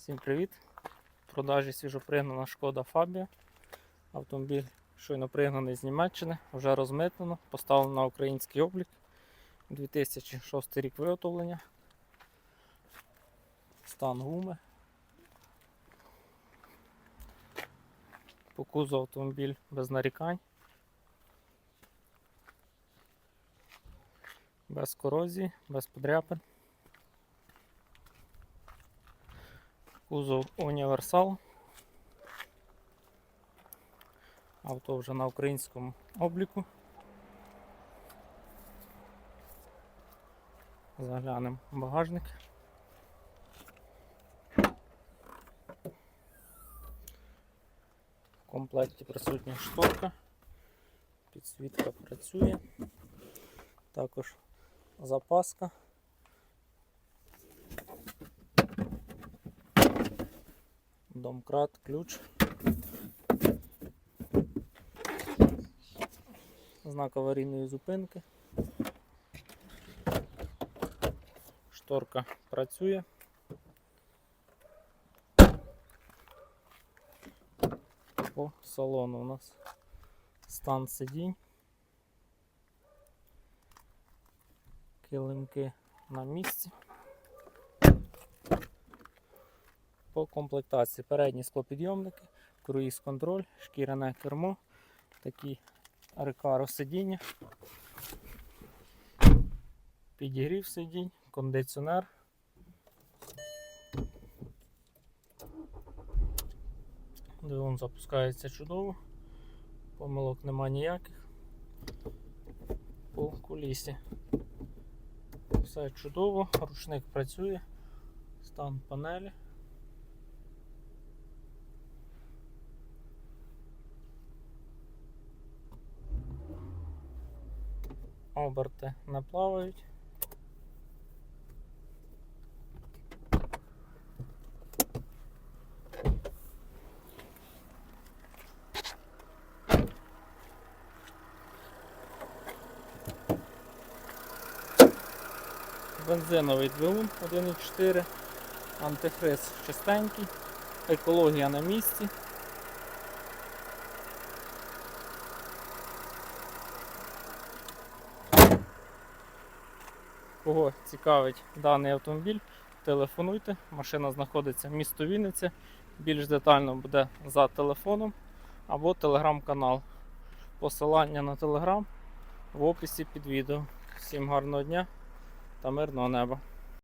Всім привіт! В продажі свіжопригнана шкода Фабія. Автомобіль щойно пригнаний з Німеччини, вже розмитнено, поставлено на український облік. 2006 рік виготовлення. Стан гуми. По кузову автомобіль без нарікань. Без корозії, без подряпин. Кузов універсал. Авто вже на українському обліку. Заглянемо багажник. В комплекті присутня шторка. Підсвітка працює. Також запаска. Домкрат, ключ. Знак аварійної зупинки. Шторка працює. По салону у нас стан сидінь. Килимки на місці. По комплектації передні склопідйомники, круїз контроль, шкіряне кермо, такі рекаро сидіння, підігрів сидінь, кондиціонер. Двигун запускається чудово, помилок нема ніяких. По кулісі. Все чудово, ручник працює, стан панелі. Оберти не плавають. Бензиновий двигун 1.4, антифриз чистенький, екологія на місці. Кого цікавить даний автомобіль, телефонуйте. Машина знаходиться в місто Вінниці. Більш детально буде за телефоном або телеграм-канал. Посилання на телеграм в описі під відео. Всім гарного дня та мирного неба.